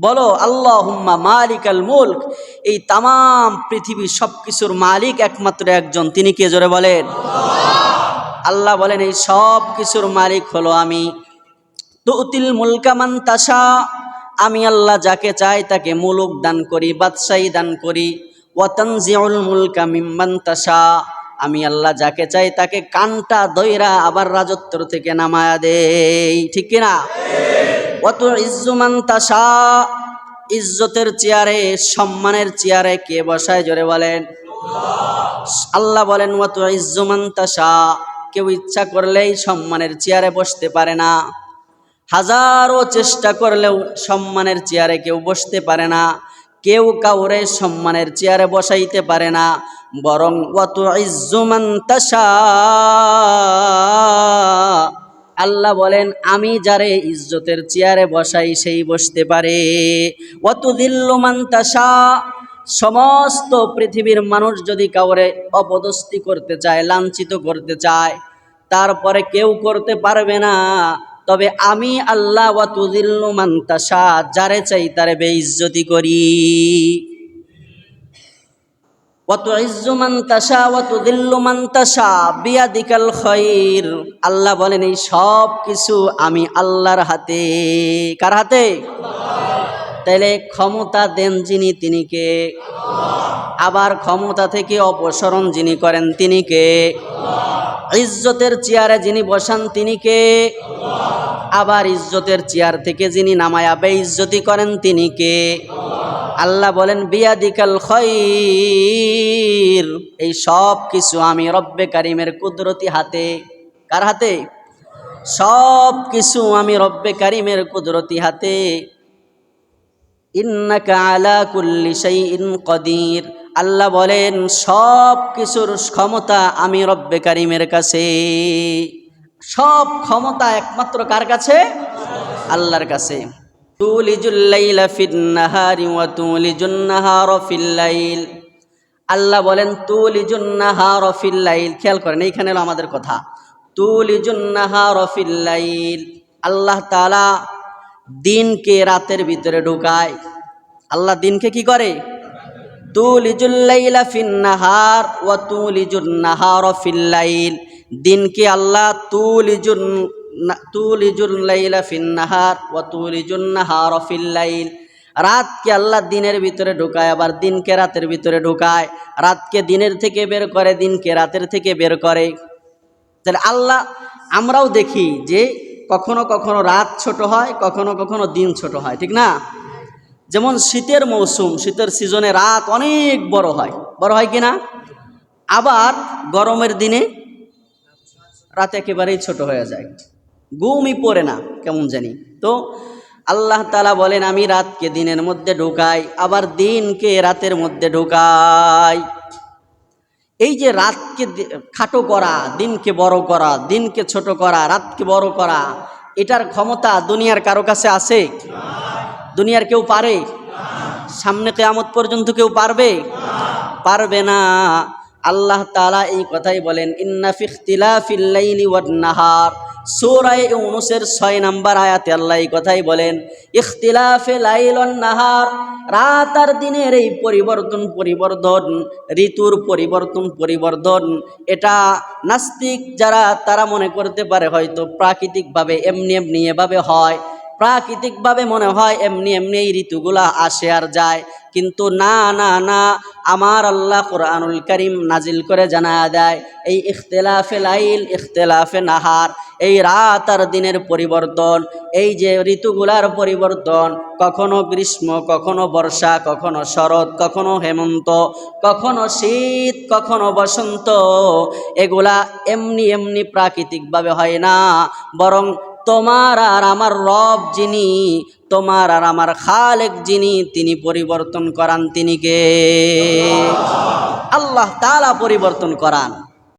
বলো আল্লাহ হুম্মা মালিক। আল মুল্ক এই তাম পৃথিবীর সব কিছুর মালিক একমাত্র একজন। তিনি কে জোরে বলেন? আল্লাহ। বলেন, এই সব কিছুর মালিক হলো আমি। তুতিল মুলকামান তাসা আমি আল্লাহ যাকে চাই তাকে মুলুক দান করি, বাদশাহী দান করি। ওয়াতানজিউল মুলকা মিম্মান তাসা আমি আল্লাহ যাকে চাই তাকে কানটা দইরা আবার রাজত্ব থেকে নামায়া দেই। ঠিক কিনা? ইজ্জুমান ইজ্জতের চেয়ারে, সম্মানের চেয়ারে কে বসায় জোরে বলেন? আল্লাহ বলেন অত ইজ্জুমান তাসা কেউ ইচ্ছা করলেই সম্মানের চেয়ারে বসতে পারে না। হাজারো চেষ্টা করলেও সম্মানের চেয়ারে কেউ বসতে পারে না। কেউ কাউরে সম্মানের চেয়ারে বসাইতে পারে না। বরং অত ইজ্জুমান তাসা আল্লাহ বলেন, আমি যারে ইজ্জতের চেয়ারে বসাই সেই বসতে পারে। অত দিল্লুমান তাসা সমস্ত পৃথিবীর মানুষ যদি কাউরে অপদস্তি করতে চায়, লাঞ্ছিত করতে চায়, তারপরে কেউ করতে পারবে না। তবে আমি আল্লাহ ওয়াতুদিল্লু মান্তাসা যারে চাই তারে বেইজ্জতি করি। আল্লাহ বলেন, এই সব কিছু আমি আল্লাহর হাতে। কার হাতে? তাইলে ক্ষমতা দেন যিনি, তিনি কে? আবার ক্ষমতা থেকে অপসরণ যিনি করেন, তিনি কে? ইজ্জতের চেয়ারে যিনি বসান, তিনি কে? আবার ইজ্জতের চেয়ার থেকে যিনি নামায়া বেইজ্জতি করেন, তিনি কে? আল্লাহ বলেন, বিয়াদিকাল খৈর। এই সব কিছু আমি রব্বে কারিমের কুদরতি হাতে। কার হাতে? সব কিছু আমি রব্বে কারিমের কুদরতি হাতে। কদির। আল্লাহ বলেন, সব কিছুর ক্ষমতা আমি রব্বে কারিমের কাছে। সব ক্ষমতা একমাত্র কার কাছে? আল্লাহর কাছে। আল্লাহ বলেন লাইল খেয়াল করেন, এইখানে হলো আমাদের কথা। লাইল আল্লাহ তাআলা দিনকে রাতের ভিতরে ঢুকায়। আল্লাহ দিনকে কি করে? নাহার ওয়া তুলিজুন নাহারা ফিল লাইল দিনকে আল্লাহ তুলিজুন নাহার রাতকে আল্লাহ দিনের ভিতরে ঢুকায়, আবার দিনকে রাতের ভিতরে ঢুকায়। রাতকে দিনের থেকে বের করে, দিনকে রাতের থেকে বের করে। তাহলে আল্লাহ, আমরাও দেখি যে কখনো কখনো রাত ছোট হয়, কখনো কখনো দিন ছোট হয়, ঠিক না? যেমন শীতের মৌসুম, শীতের সিজনে রাত অনেক বড় হয়। বড় হয় কি না? আবার গরমের দিনে রাত একেবারেই ছোট হয়ে যায়। ঘুমই পড়ে না, কেমন জানি। তো আল্লাহ তালা বলেন, আমি রাতকে দিনের মধ্যে ঢুকাই, আবার দিনকে রাতের মধ্যে ঢুকাই। এই যে রাতকে খাটো করা, দিনকে বড় করা, দিনকে ছোট করা, রাতকে বড় করা, এটার ক্ষমতা দুনিয়ার কারও কাছে আছে? দুনিয়ার কেউ পারে? সামনে কেয়ামত পর্যন্ত কেউ পারবে? পারবে না। আল্লাহ তালা এই কথাই বলেন, ইন্না ফিখতিলাফিল লাইলি ওয়ান নাহার। সূরা ইউনূসের 6 নাম্বার আয়াতে আল্লাহ এই কথাই বলেন, ইখতিলাফে নাহার। রাত আর দিনের এই পরিবর্তন পরিবর্তন ঋতুর পরিবর্তন পরিবর্তন এটা নাস্তিক যারা, তারা মনে করতে পারে হয়তো প্রাকৃতিকভাবে এমনি এমনি এভাবে হয়, প্রাকৃতিকভাবে মনে হয় এমনি এমনি এই ঋতুগুলা আসে আর যায়, কিন্তু না না না আমার আল্লাহ কোরআনুল করিম নাজিল করে জানা দেয়, এই ইখতলাফে লাইল, ইখতলাফে নাহার, এই রাত আর দিনের পরিবর্তন, এই যে ঋতুগুলার পরিবর্তন, কখনো গ্রীষ্ম, কখনো বর্ষা, কখনো শরৎ, কখনো হেমন্ত, কখনো শীত, কখনো বসন্ত, এগুলা এমনি এমনি প্রাকৃতিকভাবে হয় না, বরং তোমার আর আমার রব যিনি, তোমার আর আমার খালেক যিনি, তিনি পরিবর্তন করান তিনি কে? আল্লাহ তালা পরিবর্তন করান।